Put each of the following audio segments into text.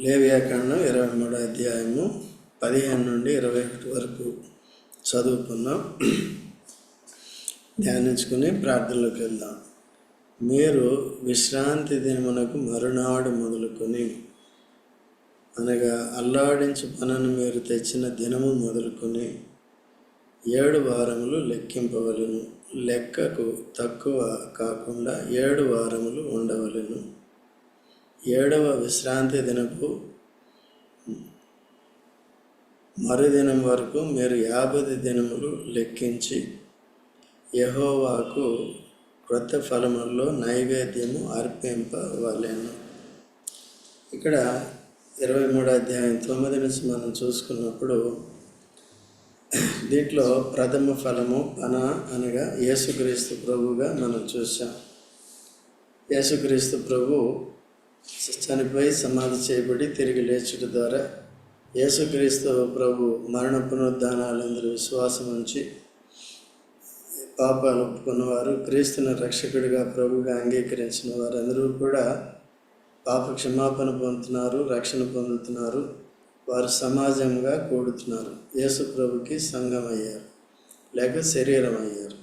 లేవ్యాకాండం ఇరవై మూడో అధ్యాయము పదిహేను నుండి ఇరవై ఒకటి వరకు చదువుకున్నాం ధ్యానించుకుని ప్రార్థనలోకి వెళ్దాం. మీరు విశ్రాంతి దినమునకు మరునాడు మొదలుకొని అనగా అల్లాడించు పనను మీరు తెచ్చిన దినము మొదలుకొని ఏడు వారములు లెక్కింపవలను. లెక్కకు తక్కువ కాకుండా ఏడు వారములు ఉండవలను. ఏడవ విశ్రాంతి దినపు మరుదినం వరకు మీరు యాభై దినములు లెక్కించి యహోవాకు క్రొత్త ఫలముల్లో నైవేద్యము అర్పింపవలేను. ఇక్కడ ఇరవై మూడో అధ్యాయం తొమ్మిది నుంచి మనం చూసుకున్నప్పుడు దీంట్లో ప్రథమ ఫలము పన అనగా యేసుక్రీస్తు ప్రభువుగా మనం చూసాం యేసుక్రీస్తు ప్రభు చనిపోయి సమాధి చేయబడి తిరిగి లేచుట ద్వారా యేసుక్రీస్తు ప్రభు మరణ పునరుద్ధానాలందరూ విశ్వాసం ఉంచి పాపాలు ఒప్పుకున్నవారు క్రీస్తుని రక్షకుడిగా ప్రభుగా అంగీకరించిన వారందరూ కూడా పాప క్షమాపణ పొందుతున్నారు రక్షణ పొందుతున్నారు వారు సమాజంగా కూడుతున్నారు. యేసు ప్రభుకి సంఘం అయ్యారు లేక శరీరం అయ్యారు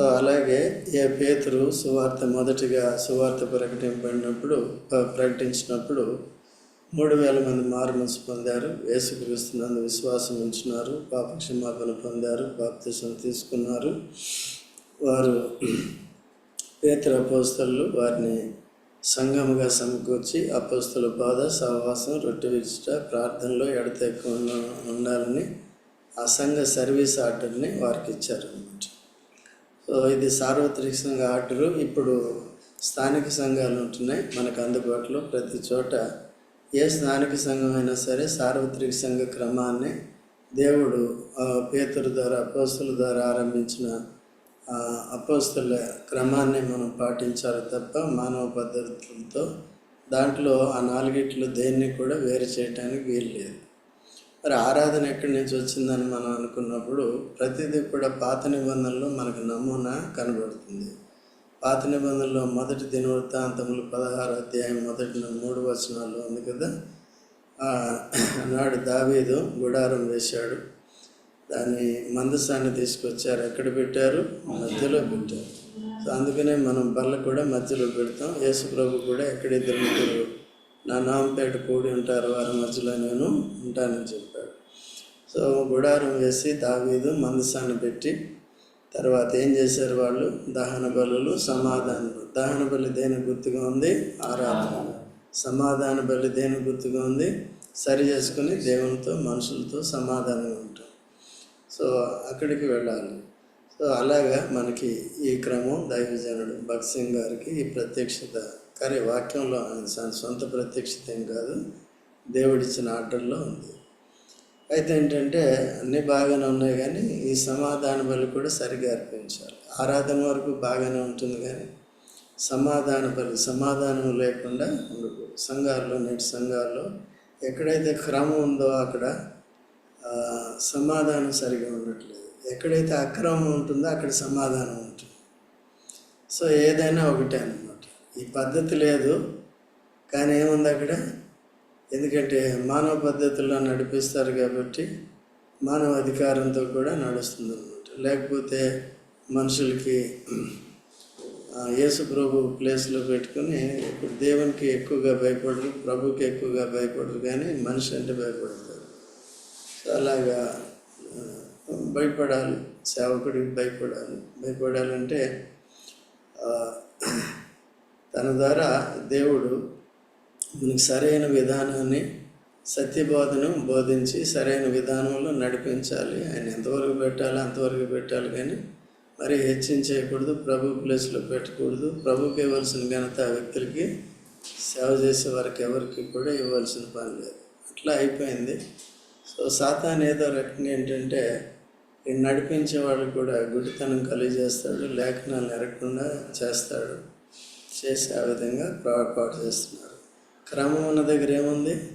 అలాగే ఏ పేతురు సువార్త మొదటిగా సువార్త ప్రకటింపడినప్పుడు ప్రకటించినప్పుడు మూడు వేల మంది మారుమనసు పొందారు. యేసుక్రీస్తునందు విశ్వాసం ఉంచినారు. పాప క్షమాపణ పొందారు. బాప్తిసం తీసుకున్నారు. వారు పేతుర అపోస్తలు వారిని సంఘముగా సమకూర్చి అపోస్తుల బాధ సహవాసం రొట్టె విరుచుట ప్రార్థనలో ఎడతెక్కువ ఉండాలని ఆ సంఘ సర్వీస్ ఆర్డర్ని వారికి ఇచ్చారు అన్నమాట ఇది సార్వత్రిక సంఘ ఆర్డరు. ఇప్పుడు స్థానిక సంఘాలు ఉంటున్నాయి మనకు అందుబాటులో ప్రతి చోట. ఏ స్థానిక సంఘం అయినా సరే సార్వత్రిక సంఘ క్రమాన్ని దేవుడు పేతుల పేతురు ద్వారా అపోస్తుల ద్వారా ఆరంభించిన అపోస్తుల క్రమాన్ని మనం పాటించాలి తప్ప మానవ పద్ధతులతో దాంట్లో ఆ నాలుగిట్లు దేన్ని కూడా వేరు చేయడానికి వీలు లేదు. మరి ఆరాధన ఎక్కడి నుంచి వచ్చిందని మనం అనుకున్నప్పుడు ప్రతిదీ కూడా పాత నిబంధనలో మనకు నమూనా కనబడుతుంది. పాత నిబంధనలో మొదటి దినవృత్తాంతములు పదహారు అధ్యాయం మొదటి మూడు వచనాల్లో ఉంది కదా? ఆ, నాడు దావీదు గుడారం వేశాడు. దాన్ని మందసాన్ని తీసుకొచ్చారు. ఎక్కడ పెట్టారు? మధ్యలో పెట్టారు. సో అందుకనే మనం బల్ల కూడా మధ్యలో పెడతాం. యేసు ప్రభు కూడా ఎక్కడ ఇద్దరు ముగ్గురు నా నామపేట కూడి ఉంటారు వారి మధ్యలో నేను ఉంటానని చెప్పాడు. సో గుడారం వేసి దావీదు మందసాన్ని పెట్టి తర్వాత ఏం చేశారు వాళ్ళు? దహన బలులు సమాధానం దహన బలి దేని గుర్తుగా ఉంది? ఆరాధన. సమాధాన బలి దేని గుర్తుగా ఉంది? సరి చేసుకుని దేవునితో మనుషులతో సమాధానంగా ఉంటాం. సో అక్కడికి వెళ్ళాలి. సో అలాగా మనకి ఈ క్రమం దైవజనుడు భగత్ సింగ్ గారికి ఈ ప్రత్యక్షత కానీ వాక్యంలో ఆయన సొంత ప్రత్యక్షత ఏం కాదు. దేవుడిచ్చిన ఆర్డర్లో ఉంది. అయితే ఏంటంటే అన్నీ బాగానే ఉన్నాయి కానీ ఈ సమాధాన బలి కూడా సరిగా అర్పించాలి. ఆరాధన వరకు బాగానే ఉంటుంది కానీ సమాధాన బలి సమాధానం లేకుండా ఉండకూడదు. సంఘాల్లో నేటి సంఘాల్లో ఎక్కడైతే క్రమం ఉందో అక్కడ సమాధానం సరిగా ఉండట్లేదు. ఎక్కడైతే అక్రమం ఉంటుందో అక్కడ సమాధానం ఉంటుంది. సో ఏదైనా ఒకటే అనమాట ఈ పద్ధతి లేదు కానీ ఏముంది అక్కడ? ఎందుకంటే మానవ పద్ధతుల్లో నడిపిస్తారు కాబట్టి మానవ అధికారంతో కూడా నడుస్తుంది అనమాట లేకపోతే మనుషులకి యేసు ప్రభు ప్లేస్లో పెట్టుకుని ఇప్పుడు దేవునికి ఎక్కువగా భయపడరు ప్రభుకి ఎక్కువగా భయపడరు కానీ మనిషి అంటే భయపడతారు. అలాగా భయపడాలి సేవకుడికి భయపడాలి. భయపడాలంటే తన ద్వారా దేవుడు మనకు సరైన విధానాన్ని సత్యబోధను బోధించి సరైన విధానంలో నడిపించాలి. ఆయన ఎంతవరకు పెట్టాలో అంతవరకు పెట్టాలి కానీ మరి హెచ్చించేయకూడదు ప్రభు ప్లేస్లో పెట్టకూడదు. ప్రభుకి ఇవ్వాల్సిన ఘనత వ్యక్తులకి సేవ చేసే వారికి ఎవరికి కూడా ఇవ్వాల్సిన పని లేదు. అట్లా అయిపోయింది. సో సాతాన్ ఏదో రకంగా ఏంటంటే ఈ నడిపించే వాళ్ళు కూడా గుడితనం కలిగజేస్తాడు లేఖనాలు ఎరగకుండా చేస్తాడు. చేసి ఆ విధంగా ప్రాపాటు చేస్తున్నారు. క్రమం ఉన్న దగ్గర ఏముంది?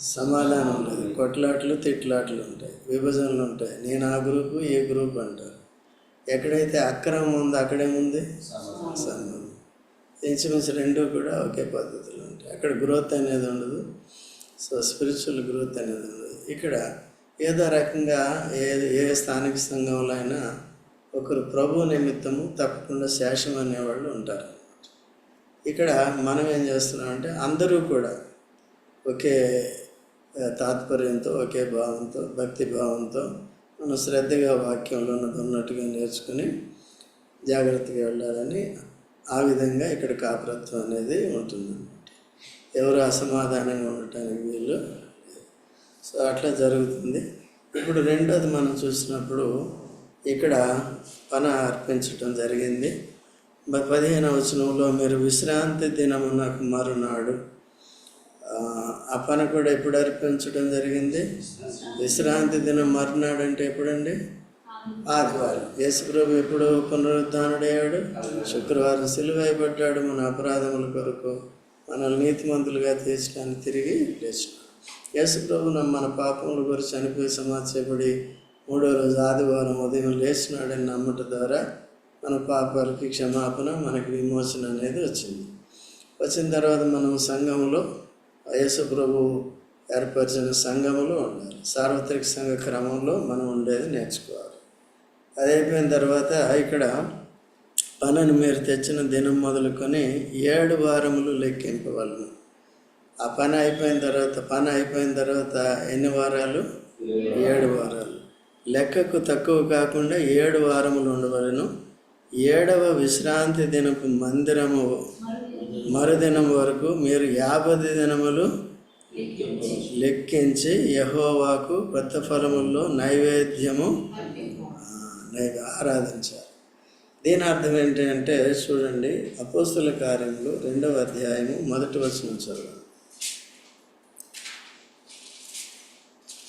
సమాధానం లేదు. కొట్లాట్లు తిట్లాట్లు ఉంటాయి. విభజనలు ఉంటాయి. నేను ఆ గ్రూపు ఏ గ్రూప్ అంటారు. ఎక్కడైతే అక్రమం ఉందో అక్కడేముంది సంఘం ఇంచుమించు రెండు కూడా ఒకే పద్ధతిలో ఉంటాయి. అక్కడ గ్రోత్ అనేది ఉండదు. సో స్పిరిచువల్ గ్రోత్ అనేది ఉండదు. ఇక్కడ ఏదో రకంగా ఏ ఏ స్థానిక సంఘంలో అయినా ఒకరు ప్రభు నిమిత్తము తప్పకుండా శేషం అనేవాళ్ళు ఉంటారు. ఇక్కడ మనం ఏం చేస్తున్నామంటే అందరూ కూడా ఒకే తాత్పర్యంతో ఒకే భావంతో భక్తి భావంతో మనం శ్రద్ధగా వాక్యంలో ఉన్నది ఉన్నట్టుగా నేర్చుకుని జాగ్రత్తగా వెళ్ళాలని ఆ విధంగా ఇక్కడ కాపురత్వం అనేది ఉంటుందన్నమాట. ఎవరు అసమాధానంగా ఉండటానికి వీళ్ళు సో అట్లా జరుగుతుంది. ఇప్పుడు రెండోది మనం చూసినప్పుడు ఇక్కడ పన అర్పించటం జరిగింది. పదిహేను వచనంలో మీరు విశ్రాంతి దినమునకు మరునాడు. ఆ, పని కూడా ఎప్పుడు అర్పించడం జరిగింది? విశ్రాంతి దినం మరునాడు అంటే ఎప్పుడండి? ఆదివారం. యేసుప్రభు ఎప్పుడు పునరుద్ధానుడయ్యాడు. శుక్రవారం సిలువైపడ్డాడు మన అపరాధముల కొరకు. మనల్ని నీతిమంతులుగా తీర్చడానికి తిరిగి లేచినాడు. యేసుప్రభు మన పాపముల గురించి చనిపోయి సమాచారపడి మూడో రోజు ఆదివారం ఉదయం లేచినాడని నమ్మట ద్వారా మన పాపాలకి క్షమాపణ మనకి విమోచన అనేది వచ్చింది. వచ్చిన తర్వాత మనం సంఘంలో యేసు ప్రభు ఏర్పరిచిన సంఘములో ఉండాలి. సార్వత్రిక సంఘ క్రమంలో మనం ఉండేది నేర్చుకోవాలి. అది అయిపోయిన తర్వాత ఇక్కడ పనిని మీరు తెచ్చిన దినం మొదలుకొని ఏడు వారములు లెక్కింపవలను. ఆ పని అయిపోయిన తర్వాత పని అయిపోయిన తర్వాత ఎన్ని వారాలు? ఏడు వారాలు. లెక్కకు తక్కువ కాకుండా ఏడు వారములు ఉండవలను. ఏడవ విశ్రాంతి దినపు మందిరము మరుదినం వరకు మీరు యాభై దినములు లెక్కించి యహోవాకు కొత్త ఫలముల్లో నైవేద్యము ఆ, ఆరాధించాలి. దీని అర్థం ఏంటంటే చూడండి అపోస్తుల కార్యములు రెండవ అధ్యాయము మొదటి వచనం చదవండి.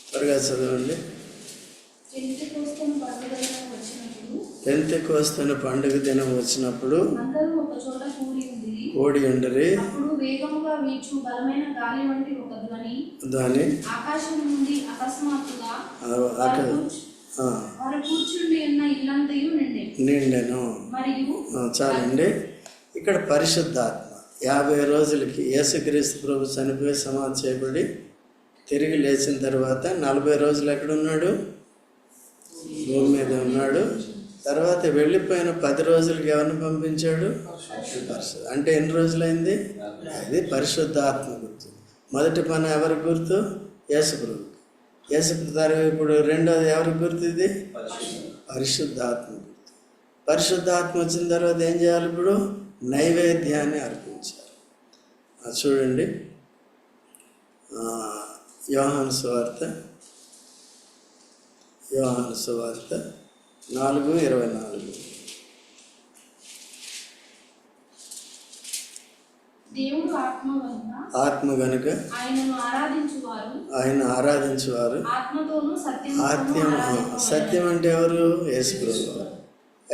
త్వరగా చదవండి. వచ్చినప్పుడు పెంతెకోస్తున్న పండుగ దినం వచ్చినప్పుడు కూడి ఉండరి దాని ఆకాశం నుండి అకస్మాత్తుగా నిండెను. చాలండి. ఇక్కడ పరిశుద్ధాత్మ. యాభై రోజులకి యేసుక్రీస్తు ప్రభు చనిపోయి సమాధి చేయబడి తిరిగి లేచిన తర్వాత నలభై రోజులు ఎక్కడున్నాడు? భూమి మీద ఉన్నాడు. తర్వాత వెళ్ళిపోయిన పది రోజులకి ఎవరిని పంపించాడు? పరిశుద్ధ అంటే ఎన్ని రోజులైంది? అది పరిశుద్ధాత్మ గుర్తు. మొదటి పని ఎవరి గుర్తు? యేసుప్రభు యేసుప్రభు తర్వాత ఇప్పుడు రెండోది ఎవరి గుర్తు ఇది? పరిశుద్ధాత్మ గుర్తు. పరిశుద్ధాత్మ వచ్చిన తర్వాత ఏం చేయాలి ఇప్పుడు? నైవేద్యాన్ని అర్పించాలి. చూడండి. యోహాను సువార్త. యోహాను సువార్త. నాలుగు ఇరవై నాలుగు. దేవుడు ఆత్మ ఆత్మ గనుక ఆయనను ఆరాధించువారు. ఆయన ఆరాధించేవారు. ఆత్మతోనూ ఆత్యం ఆరాధింపవలెను. సత్యం అంటే ఎవరు? యేసుప్రభు.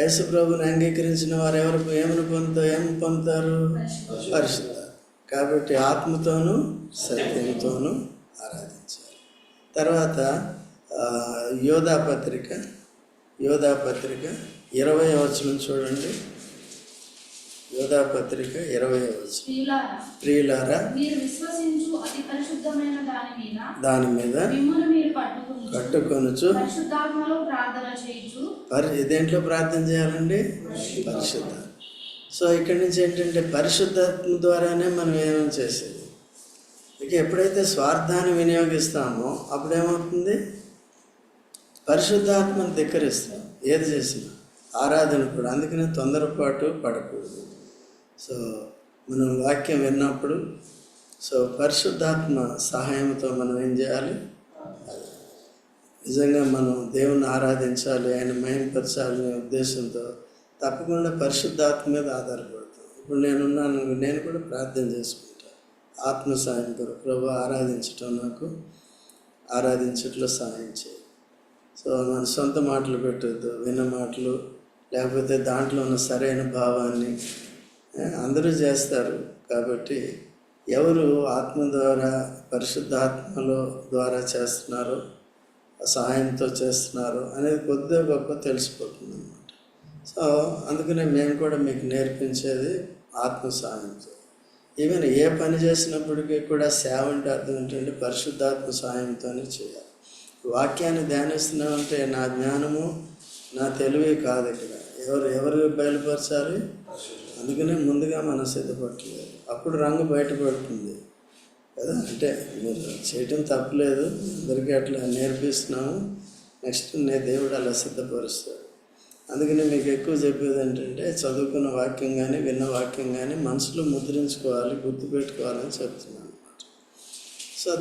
యేసుప్రభుని అంగీకరించిన వారు ఎవరు? ఏమని పొందుతారు ఏం పొందుతారు? పరిశుద్ధ కాబట్టి ఆత్మతోనూ సత్యంతోనూ ఆరాధించాలి. తర్వాత యోధా పత్రిక యోధా పత్రిక ఇరవై వచనం చూడండి. యోధా పత్రిక ఇరవై వచనం. ప్రియులారా దాని మీద కట్టుకొనుచు పరి దేంట్లో ప్రార్థన చేయాలండి? పరిశుద్ధ. సో ఇక్కడి నుంచి ఏంటంటే పరిశుద్ధాత్మ ద్వారానే మనం ఏమేమి చేసేది? ఇక ఎప్పుడైతే స్వార్థాన్ని వినియోగిస్తామో అప్పుడు ఏమవుతుంది పరిశుద్ధాత్మను ధిక్కరిస్తాం. ఏది చేసినా. ఆరాధన కూడా. అందుకనే తొందరపాటు పడకూడదు. సో మనం వాక్యం విన్నప్పుడు సో పరిశుద్ధాత్మ సహాయంతో మనం ఏం చేయాలి? నిజంగా మనం దేవుని ఆరాధించాలి ఆయన మహింపరచాలి ఉద్దేశంతో తప్పకుండా పరిశుద్ధాత్మ మీద ఆధారపడతాం. ఇప్పుడు నేనున్నాను నేను కూడా ప్రార్థన చేసుకుంటా. ఆత్మ సాయం కొరకు. ప్రభు ఆరాధించటం నాకు ఆరాధించట్లో సాయం చేయాలి సో మన సొంత మాటలు పెట్టద్దు విన్న మాటలు లేకపోతే దాంట్లో ఉన్న సరైన భావాన్ని అందరూ చేస్తారు. కాబట్టి ఎవరు ఆత్మ ద్వారా పరిశుద్ధాత్మలో ద్వారా చేస్తున్నారో సహాయంతో చేస్తున్నారు అనేది కొద్దిగా గొప్ప తెలిసిపోతుంది అనమాట సో అందుకనే మేము కూడా మీకు నేర్పించేది ఆత్మ సహాయంతో ఈవెన్ ఏ పని చేసినప్పటికీ కూడా సేవ అంటే అర్థం ఏంటంటే పరిశుద్ధాత్మ సహాయంతోనే చేయాలి. వాక్యాన్ని ధ్యానిస్తున్నామంటే నా జ్ఞానము నా తెలివి కాదు ఇక్కడ. ఎవరు ఎవరు బయలుపరచాలి? అందుకనే ముందుగా మనం సిద్ధపడలేదు. అప్పుడు రంగు బయటపడుతుంది. కదా? అంటే మీరు చేయటం తప్పలేదు. అందరికీ అట్లా నేర్పిస్తున్నాము. నెక్స్ట్ నే దేవుడు అలా సిద్ధపరుస్తాడు. అందుకని మీకు ఎక్కువ చెప్పేది ఏంటంటే చదువుకున్న వాక్యం కానీ విన్న వాక్యం కానీ మనసులో ముద్రించుకోవాలి గుర్తుపెట్టుకోవాలని చెప్తున్నాను అనమాట సో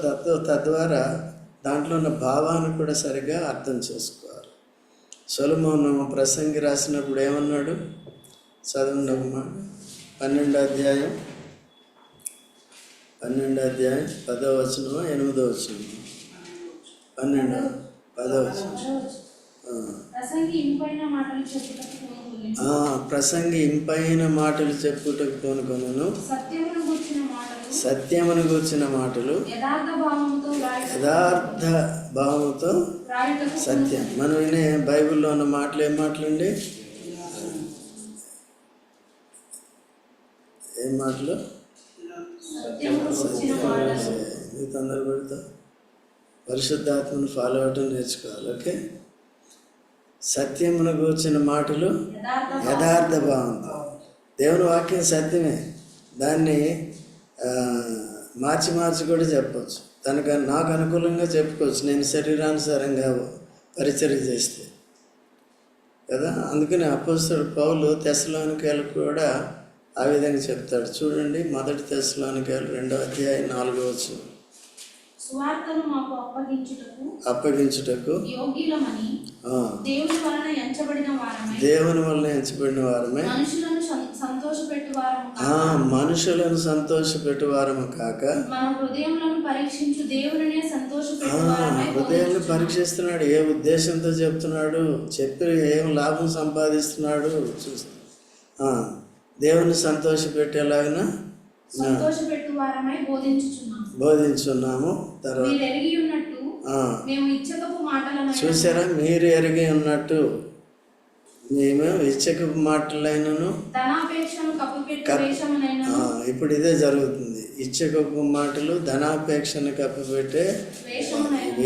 తద్వారా దాంట్లో ఉన్న భావాన్ని కూడా సరిగ్గా అర్థం చేసుకోవాలి. సొలమోను ప్రసంగి రాసినప్పుడు ఏమన్నాడు? చదవండి ఒక మాట పన్నెండో అధ్యాయం. పన్నెండో అధ్యాయం పదో వచనమో ఎనిమిదో వచనమో? పన్నెండో పదో వచనం. ప్రసంగి ఇంపైన మాటలు చెప్పుటకు కోనుకొనను. సత్యమును గుర్చిన మాటలు. సత్యమును కూర్చిన మాటలు. యథార్థ భావముతో సత్యం. మనం వినే బైబిల్లో ఉన్న మాటలు ఏం మాటలండి? ఏం మాటలు? సత్యమును గుర్చిన మీ తొందర పెడతా. పరిశుద్ధాత్మను ఫాలో అవటం నేర్చుకోవాలి ఓకే? సత్యమును కూర్చిన మాటలు యథార్థ భావంతో. దేవుని వాక్యం సత్యమే. దాన్ని మార్చి మార్చి కూడా చెప్పవచ్చు తనకు నాకు అనుకూలంగా చెప్పుకోవచ్చు. నేను శరీరానుసారంగా పరిచర్య చేస్తే. కదా? అందుకని అపోస్తుడు పౌలు తెశలోనికాయలు కూడా ఆ విధంగా చెప్తాడు. చూడండి మొదటి తెశలోనికాయలు రెండో అధ్యాయం నాలుగో మాకు అప్పగించుటకు దేవుని వలన ఎంచబడిన వారమై మనుషులను మనుషులను సంతోషపెట్టు వారము కాక హృదయాన్ని పరీక్షిస్తున్నాడు. ఏ ఉద్దేశంతో చెప్తున్నాడు? చెప్పి ఏం లాభం సంపాదిస్తున్నాడు? చూస్తా. దేవుని సంతోషపెట్టేలాగిన సంతోషపెట్టు వారమై బోధించుచున్నాము. బోధించున్నాము. తర్వాత చూసారా? మీరు ఎరిగి ఉన్నట్టు. మేము ఇచ్చకపు మాటలైనను ఇప్పుడు ఇదే జరుగుతుంది. ఇచ్చకపు మాటలు ధనాపేక్షను కప్పిపెట్టే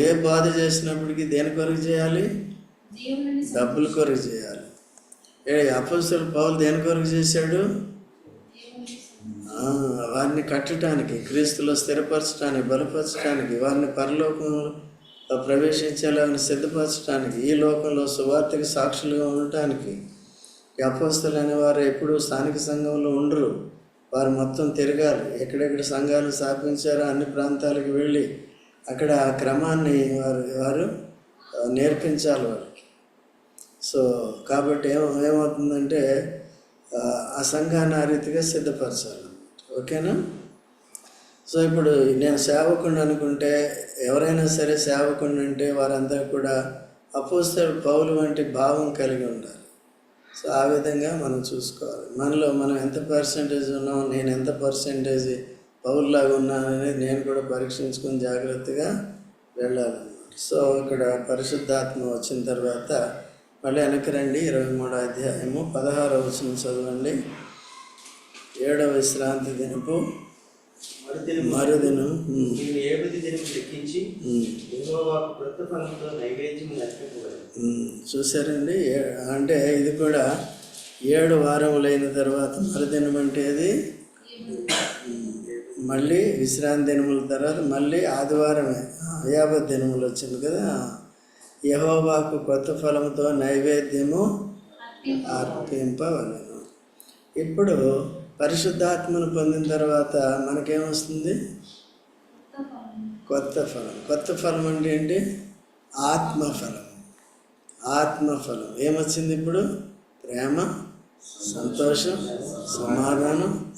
ఏ బాధ చేసినప్పటికీ దేని కొరకు చేయాలి? డబ్బుల కొరకు చేయాలి. ఏ అపస్తులు పౌలు దేని కొరకు చేశాడు? వారిని కట్టడానికి క్రీస్తులో స్థిరపరచడానికి బలపరచడానికి వారిని పరలోకంలో ప్రవేశించేలాగా సిద్ధపరచడానికి ఈ లోకంలో సువార్తకి సాక్షులుగా ఉండటానికి ఈ అనే వారు ఎప్పుడూ స్థానిక సంఘంలో ఉండరు. వారు మొత్తం తిరగాలి. ఎక్కడెక్కడ సంఘాలు స్థాపించారో అన్ని ప్రాంతాలకు వెళ్ళి అక్కడ ఆ క్రమాన్ని వారు వారు నేర్పించాలి వారికి. సో కాబట్టి ఏమ ఏమవుతుందంటే ఆ సంఘాన్ని ఆ రీతిగా సిద్ధపరచాలి ఓకేనా? సో ఇప్పుడు నేను సేవకుడిని అనుకుంటే ఎవరైనా సరే సేవకుడిని అంటే వారందరూ కూడా అపోస్తలు పౌలు వంటి భావం కలిగి ఉండాలి. సో ఆ విధంగా మనం చూసుకోవాలి. మనలో మనం ఎంత పర్సంటేజ్ ఉన్నాం నేను ఎంత పర్సంటేజ్ పౌరులాగా ఉన్నానని నేను కూడా పరీక్షించుకొని జాగ్రత్తగా వెళ్ళాలన్నమాట. సో ఇక్కడ పరిశుద్ధాత్మ వచ్చిన తర్వాత మళ్ళీ వెనక్కి రండి. ఇరవై మూడో అధ్యాయము పదహారవ వచనం చదవండి. ఏడవ విశ్రాంతి దినపు మరుదినం ఉమ్, నేను ఏడుది దినం లెక్కించి యెహోవాకు ఫలంతో నైవేద్యం అర్పింపబడదు చూసారండి అంటే ఇది కూడా ఏడు వారములైన తర్వాత మరుదినం అంటే ఉమ్, మళ్ళీ విశ్రాంతి దినముల తర్వాత మళ్ళీ ఆదివారమే. ఆ, యాభై దినములు వచ్చింది కదా? యహోవాకు కొత్త ఫలముతో నైవేద్యము అర్పింపవలను. ఇప్పుడు పరిశుద్ధాత్మను పొందిన తర్వాత మనకేమొస్తుంది? కొత్త ఫలం. కొత్త ఫలం అంటే ఏంటి? ఆత్మఫలం. ఆత్మఫలం. ఏమొచ్చింది ఇప్పుడు? ప్రేమ సంతోషం సమాధానం.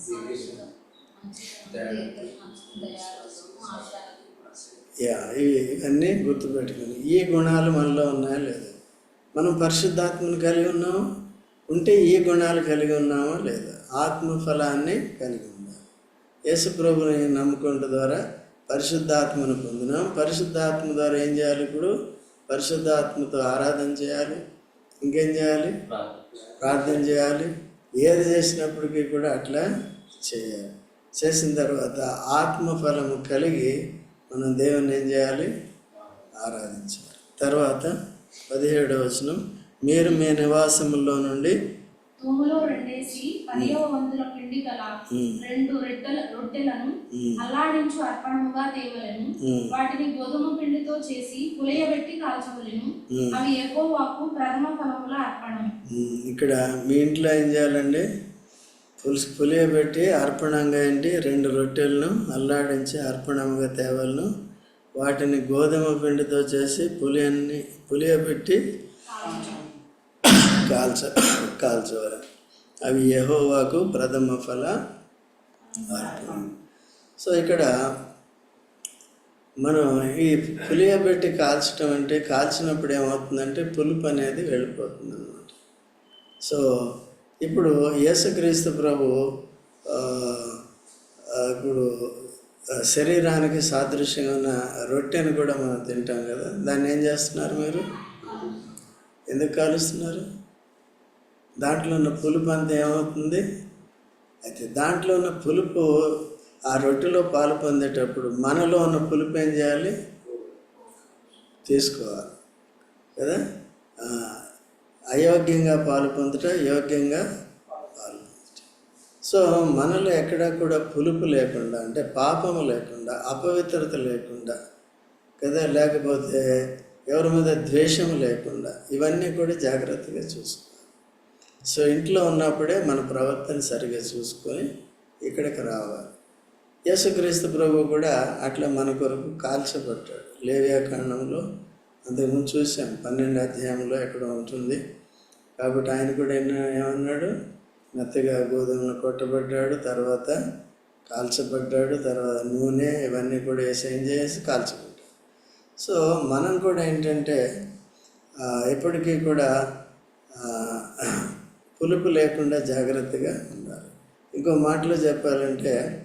యా ఇవి ఇవన్నీ గుర్తుపెట్టుకుని ఈ గుణాలు మనలో ఉన్నాయా లేదు? మనం పరిశుద్ధాత్మను కలిగి ఉన్నాము? ఉంటే ఈ గుణాలు కలిగి ఉన్నామా లేదా? ఆత్మఫలాన్ని కలిగి ఉండాలి. యేసుప్రభుని నమ్ముకుంట ద్వారా పరిశుద్ధాత్మను పొందినాం. పరిశుద్ధాత్మ ద్వారా ఏం చేయాలి ఇప్పుడు? పరిశుద్ధాత్మతో ఆరాధన చేయాలి. ఇంకేం చేయాలి? ప్రార్థన చేయాలి. ఏది చేసినప్పటికీ కూడా అట్లా చేయాలి. చేసిన తర్వాత ఆత్మఫలము కలిగి మనం దేవుని ఏం చేయాలి? ఆరాధించాలి. తర్వాత పదిహేడవ వచనం. మీరు మీ నివాసములో నుండి తూములో రెండేసి పదియవ వంతుల పిండి గల ఉమ్, రెండు రొట్టెల రొట్టెలను ఉమ్, అల్లాడించు అర్పణముగా తేవలను. ఉమ్, వాటిని గోధుమ పిండితో చేసి పులియబెట్టి కాల్చవలెను. ఉమ్. అవి యెహోవాకు ప్రథమ ఫలముల అర్పణం. ఉమ్, ఇక్కడ మీ ఇంట్లో ఏం చేయాలండి? పులుసు పులియబెట్టి అర్పణంగా ఏంటి? రెండు రొట్టెలను అల్లాడించి అర్పణంగా తేవలను. వాటిని గోధుమ పిండితో చేసి పులియన్ని పులియబెట్టి కాల్చ కాల్చవాలి అవి యహోవాకు ప్రథమ ఫల సో ఇక్కడ మనం ఈ పులియబెట్టి కాల్చడం అంటే కాల్చినప్పుడు ఏమవుతుందంటే పులుపు అనేది వెళ్ళిపోతుంది అన్నమాట సో ఇప్పుడు యేసుక్రీస్తు ప్రభు ఇప్పుడు శరీరానికి సాదృశ్యంగా ఉన్న రొట్టెని కూడా మనం తింటాం కదా దాన్ని ఏం చేస్తున్నారు మీరు? ఎందుకు కాలుస్తున్నారు? దాంట్లో ఉన్న పులుపు అంత ఏమవుతుంది? అయితే దాంట్లో ఉన్న పులుపు ఆ రొట్టెలో పాలు పొందేటప్పుడు మనలో ఉన్న పులుపు ఏం చేయాలి? తీసుకోవాలి. కదా? అయోగ్యంగా పాలు పొందుట యోగ్యంగా పాలు పొందుట. సో మనలో ఎక్కడా కూడా పులుపు లేకుండా అంటే పాపము లేకుండా అపవిత్రత లేకుండా కదా? లేకపోతే ఎవరి మీద ద్వేషం లేకుండా ఇవన్నీ కూడా జాగ్రత్తగా చూసుకోవాలి. సో ఇంట్లో ఉన్నప్పుడే మన ప్రవర్తన సరిగా చూసుకొని ఇక్కడికి రావాలి. యేసుక్రీస్తు ప్రభు కూడా అట్లా మన కొరకు కాల్చబడ్డాడు. లేవ్యాకాండంలో అంతకుముందు చూసాం పన్నెండు అధ్యాయంలో ఎక్కడ ఉంటుంది. కాబట్టి ఆయన కూడా ఎన్న ఏమన్నాడు? మెత్తగా గోధుమలు కొట్టబడ్డాడు తర్వాత కాల్చబడ్డాడు తర్వాత నూనె ఇవన్నీ కూడా వేసి ఏం చేసి కాల్చబడ్డాడు. సో మనం కూడా ఏంటంటే ఎప్పటికీ కూడా పులుపు లేకుండా జాగ్రత్తగా ఉండాలి. ఇంకో మాటలో చెప్పాలంటే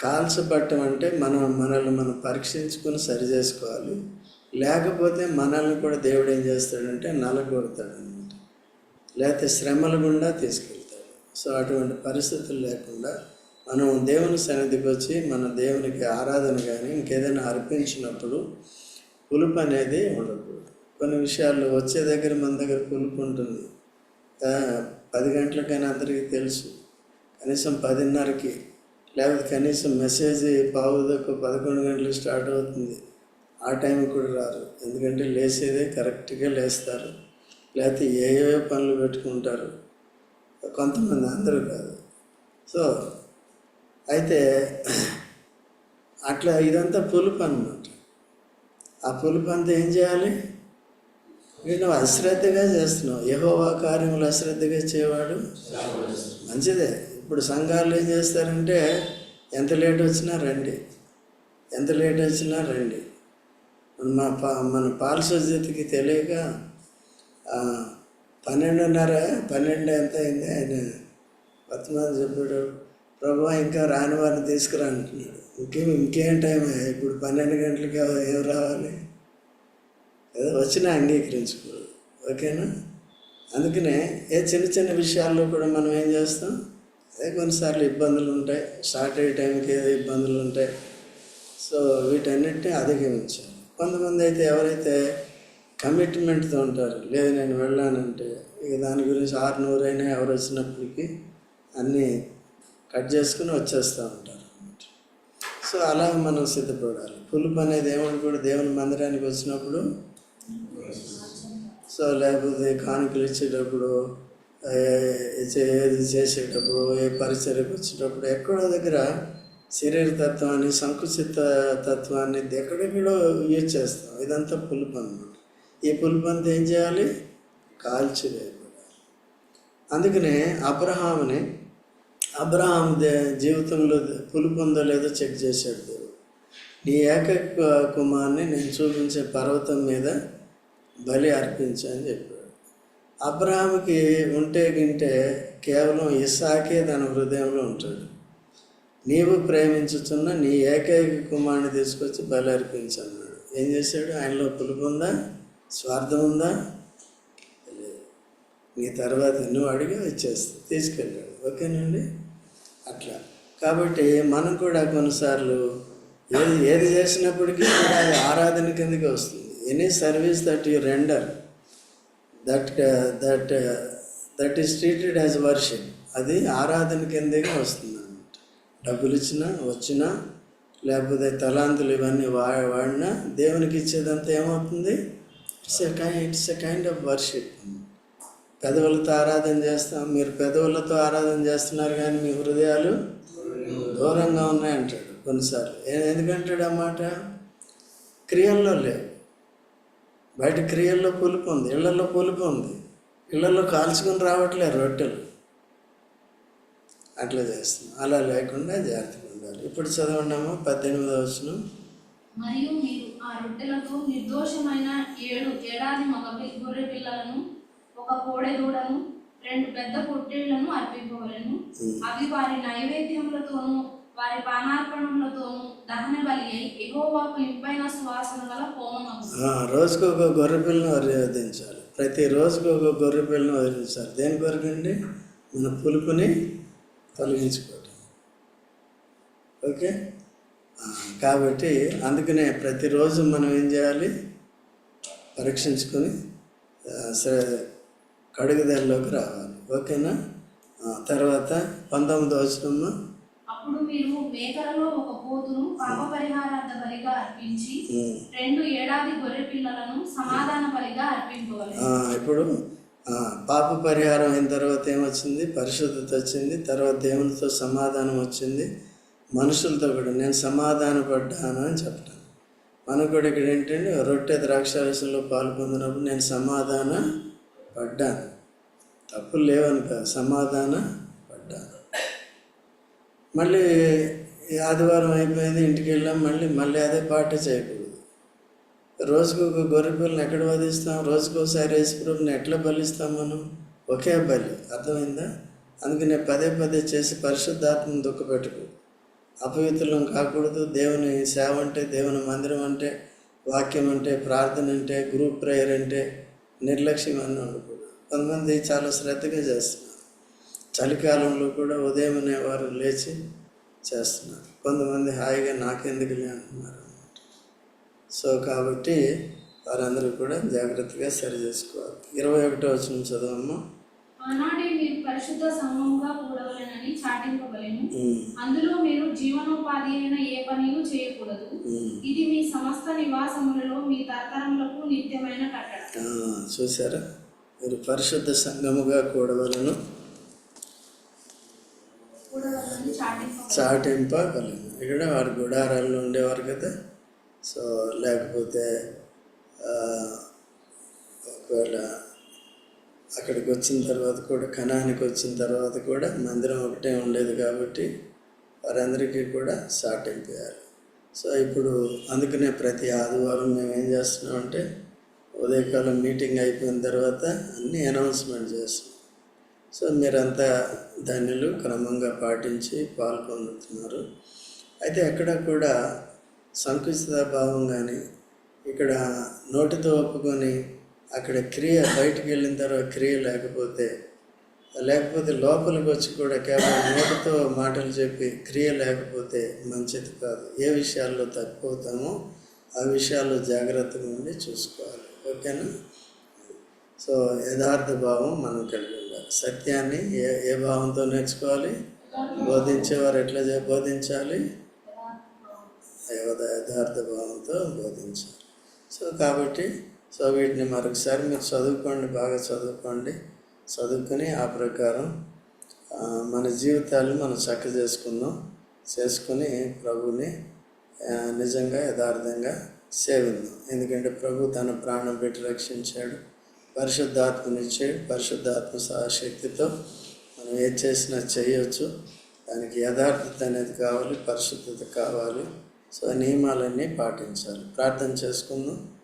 కాల్చబట్టం అంటే మనం మనల్ని మనం పరీక్షించుకొని సరి చేసుకోవాలి. లేకపోతే మనల్ని కూడా దేవుడు ఏం చేస్తాడంటే నలగొడతాడు అనమాట లేకపోతే శ్రమల గుండా తీసుకెళ్తాడు. సో అటువంటి పరిస్థితులు లేకుండా మనం దేవుని సన్నిధికి వచ్చి మన దేవునికి ఆరాధన కానీ ఇంకేదైనా అర్పించినప్పుడు పులుపు అనేది ఉండకూడదు. కొన్ని విషయాల్లో వచ్చే దగ్గర మన దగ్గర పులుపు ఉంటుంది. పది గంటలకైనా అందరికీ తెలుసు. కనీసం పదిన్నరకి లేకపోతే కనీసం మెసేజ్ పావుదకు పదకొండు గంటలకు స్టార్ట్ అవుతుంది. ఆ టైంకి కూడా రారు. ఎందుకంటే లేసేదే కరెక్ట్గా లేస్తారు. లేకపోతే ఏవే పనులు పెట్టుకుంటారు. కొంతమంది అందరూ కాదు. సో అయితే అట్లా ఇదంతా పులుపు అనమాట ఆ పులుపు అంతా ఏం చేయాలి? ఇక నువ్వు అశ్రద్ధగా చేస్తున్నావు. యహోవా కార్యములు అశ్రద్ధగా చేయవాడు మంచిదే. ఇప్పుడు సంఘాలు ఏం చేస్తారంటే ఎంత లేట్ వచ్చినా రండి. ఎంత లేట్ వచ్చినా రండి. మా పా మన పాలసోజ్యతకి తెలియక పన్నెండున్నర పన్నెండు ఎంత అయింది? ఆయన వర్తమానం చెప్పాడు ప్రభు ఇంకా రాని వారిని తీసుకురా అంటున్నాడు. ఇంకేం ఇంకేం టైం? ఇప్పుడు పన్నెండు గంటలకి ఏం రావాలి? ఏదో వచ్చినా అంగీకరించుకోరు ఓకేనా? అందుకనే ఏ చిన్న చిన్న విషయాల్లో కూడా మనం ఏం చేస్తాం? అదే కొన్నిసార్లు ఇబ్బందులు ఉంటాయి. స్టార్ట్ అయ్యే టైంకి ఏదో ఇబ్బందులు ఉంటాయి. సో వీటన్నిటిని అధిగమించాలి. కొంతమంది అయితే ఎవరైతే కమిట్మెంట్తో ఉంటారు లేదు నేను వెళ్ళానంటే ఇక దాని గురించి ఆరు నూరైనా ఎవరు వచ్చినప్పటికీ అన్నీ కట్ చేసుకుని వచ్చేస్తూ ఉంటారు అన్నమాట. సో అలా మనం సిద్ధపడాలి. పులుపు అనేది ఏమని కూడా దేవుని మందిరానికి వచ్చినప్పుడు సో లేకపోతే కానుకలు ఇచ్చేటప్పుడు ఏది చేసేటప్పుడు ఏ పరిచర్యకు వచ్చేటప్పుడు ఎక్కడో దగ్గర శరీర తత్వాన్ని సంకుచిత తత్వాన్ని ఎక్కడెక్కడో యూజ్ చేస్తాం. ఇదంతా పులుపు అనమాట ఈ పులుపు అంతా ఏం చేయాలి? కాల్చివేయబడాలి. అందుకనే అబ్రహాముని అబ్రహాం దే జీవితంలో పులుపు ఉందో లేదో చెక్ చేశాడు దేవుడు. నీ ఏక కుమార్ని నేను చూపించే పర్వతం మీద బలి అర్పించని చెప్పాడు. అబ్రహాంకి ఉంటే గింటే కేవలం ఇస్సాకే తన హృదయంలో ఉంటాడు. నీవు ప్రేమించుతున్న నీ ఏకైక కుమారుని తీసుకొచ్చి బలి అర్పించన్నాడు ఏం చేశాడు? ఆయనలో పులుపు ఉందా? స్వార్థం ఉందా? లేదు నీ తర్వాత నువ్వు అడిగి వచ్చేస్తా తీసుకెళ్ళాడు. ఓకేనండి? అట్లా. కాబట్టి మనం కూడా కొన్నిసార్లు ఏది ఏది చేసినప్పటికీ కూడా అది ఆరాధన కిందకి వస్తుంది. Any service that you render that that that is treated as worship అది ఆరాధన కిందకి వస్తుంది అన్నమాట డబ్బులు ఇచ్చినా వచ్చినా లేకపోతే తలాంతులు ఇవన్నీ వా వాడినా దేవునికి ఇచ్చేదంతా ఏమవుతుంది? It's a kind it's a kind of worship పెదవులతో ఆరాధన చేస్తాం. మీరు పెదవులతో ఆరాధన చేస్తున్నారు కానీ మీ హృదయాలు దూరంగా ఉన్నాయంటాడు కొన్నిసార్లు. ఎందుకంటాడు అన్నమాట క్రియల్లో లేవు. బయట క్రియల్లో పులుపు ఉంది ఇళ్ళలో పులుపు ఉంది ఇళ్ళలో కాల్చుకొని రావట్లేదు రొట్టెలు. అట్లా చేస్తున్నాం. అలా లేకుండా జాగ్రత్తగా ఉండాలి. ఇప్పుడు చదవండాము పద్దెనిమిదవ వచ్చిన మరియు మీరు ఆ రొట్టెలతో నిర్దోషమైన ఏడు ఏడాది మగ గొర్రె పిల్లలను ఒక కోడె దూడను రెండు పెద్ద పొట్టేళ్ళను అర్పింపవలను. అవి వారి నైవేద్యములతోనూ వారి పానార్పణములతోనూ దహన బలి అయి ఎగోవాకు ఇంపైన సువాసన గల రోజుకు ఒక గొర్రె పిల్లను ఆరాధించాలి. ప్రతి రోజుకు ఒక గొర్రె పిల్లను ఆరాధించాలి. దేని కొరకండి? మన పులుపుని తొలగించుకోవటం. ఓకే? కాబట్టి అందుకనే ప్రతిరోజు మనం ఏం చేయాలి? పరీక్షించుకొని ఆ, రావాలి. ఓకేనా? తర్వాత పంతొమ్మిది వచ్చినమ్మా అప్పుడు మీరు మేకలలో ఒక పోతును పాప పరిహారార్థ బలిగా అర్పించి. రెండు ఏడాది గొర్రె పిల్లలను సమాధాన బలిగా అర్పింపవలను. ఆ, ఇప్పుడు పాప పరిహారం అయిన తర్వాత ఏమొచ్చింది? పరిశుద్ధత వచ్చింది. తర్వాత దేవునితో సమాధానం వచ్చింది. మనుషులతో కూడా నేను సమాధాన పడ్డాను అని చెప్తాను. మనకు కూడా ఇక్కడ ఏంటంటే రొట్టె ద్రాక్షారసంలో పాల్పొందినప్పుడు నేను సమాధాన పడ్డాను. తప్పులు లేవని కాదు సమాధాన పడ్డాను. మళ్ళీ ఈ ఆదివారం అయిపోయింది ఇంటికి వెళ్ళాం మళ్ళీ మళ్ళీ అదే పాట చేయకూడదు. రోజుకు ఒక గొర్రె పిల్లని ఎక్కడ వధిస్తాం? రోజుకు ఒకసారి యేసుప్రభుని ఎట్లా బలిస్తాం మనం? ఒకే బలి. అర్థమైందా? అందుకనే పదే పదే చేసి పరిశుద్ధాత్మను దుఃఖపెట్టుకు. అపవిత్రులం కాకూడదు. దేవుని సేవ అంటే దేవుని మందిరం అంటే వాక్యం అంటే ప్రార్థన అంటే గ్రూప్ ప్రేయర్ అంటే నిర్లక్ష్యం అని ఉండకూడదు. కొంతమంది చాలా శ్రద్ధగా చేస్తున్నారు. చలికాలంలో కూడా ఉదయం వారు లేచి చేస్తున్నారు. కొంతమంది హాయిగా నాకెందుకులే అంటున్నారు సో కాబట్టి వారందరూ కూడా జాగ్రత్తగా సరి చేసుకోవాలి. ఇరవై ఒకటో వచ్చిన చదవమ్మా. ఆనాడే మీరు పరిశుద్ధ సమూహంగా కూడవలెనని చాటింపవలెను ఉమ్, అందులో మీరు జీవనోపాధి అయిన ఏ పనియు చేయకూడదు. ఇది మీ సమస్త నివాసములలో మీ తరతరములకు నిత్యమైన కట్టడ. చూసారా? మీరు పరిశుద్ధ సంఘముగా కూడవలను. కూడవలెనని ఇక్కడ వారి గుడారాల్లో ఉండేవారు కదా. సో లేకపోతే ఒకవేళ అక్కడికి వచ్చిన తర్వాత కూడా కణానికి వచ్చిన తర్వాత కూడా మందిరం ఒకటే ఉండేది కాబట్టి వారందరికీ కూడా సాటింపేయాలి సో ఇప్పుడు అందుకనే ప్రతి ఆదివారం మేము ఏం చేస్తున్నామంటే ఉదయకాలం మీటింగ్ అయిపోయిన తర్వాత అన్నీ అనౌన్స్మెంట్ చేస్తున్నాం. సో మీరంతా ధన్యులు క్రమంగా పాటించి పాల్గొందుతున్నారు అయితే ఎక్కడ కూడా సంకుచిత భావం కానీ ఇక్కడ నోటితో ఒప్పుకొని అక్కడ క్రియ బయటికి వెళ్ళిన తర్వాత క్రియ లేకపోతే లేకపోతే లోపలికి వచ్చి కూడా కేవలం నోటితో మాటలు చెప్పి క్రియ లేకపోతే మంచిది కాదు. ఏ విషయాల్లో తప్పిపోతామో ఆ విషయాల్లో జాగ్రత్తగా ఉండి చూసుకోవాలి. ఓకేనా? సో యథార్థ భావం మనం కలిగి సత్యాన్ని ఏ ఏ భావంతో నేర్చుకోవాలి? బోధించేవారు ఎట్లా చే- బోధించాలి? యథార్థ భావంతో బోధించాలి. సో కాబట్టి సో వీటిని మరొకసారి మీరు చదువుకోండి బాగా చదువుకోండి. చదువుకొని ఆ ప్రకారం మన జీవితాలు మనం చక్క చేసుకుందాం. చేసుకుని ప్రభుని నిజంగా యథార్థంగా సేవిందాం. ఎందుకంటే ప్రభు తన ప్రాణం పెట్టి రక్షించాడు. పరిశుద్ధాత్మనిచ్చే పరిశుద్ధాత్మ శక్తితో మనం ఏది చేసినా చేయొచ్చు. దానికి యథార్థత అనేది కావాలి పరిశుద్ధత కావాలి. సో నియమాలన్నీ పాటించాలి. ప్రార్థన చేసుకుందాం.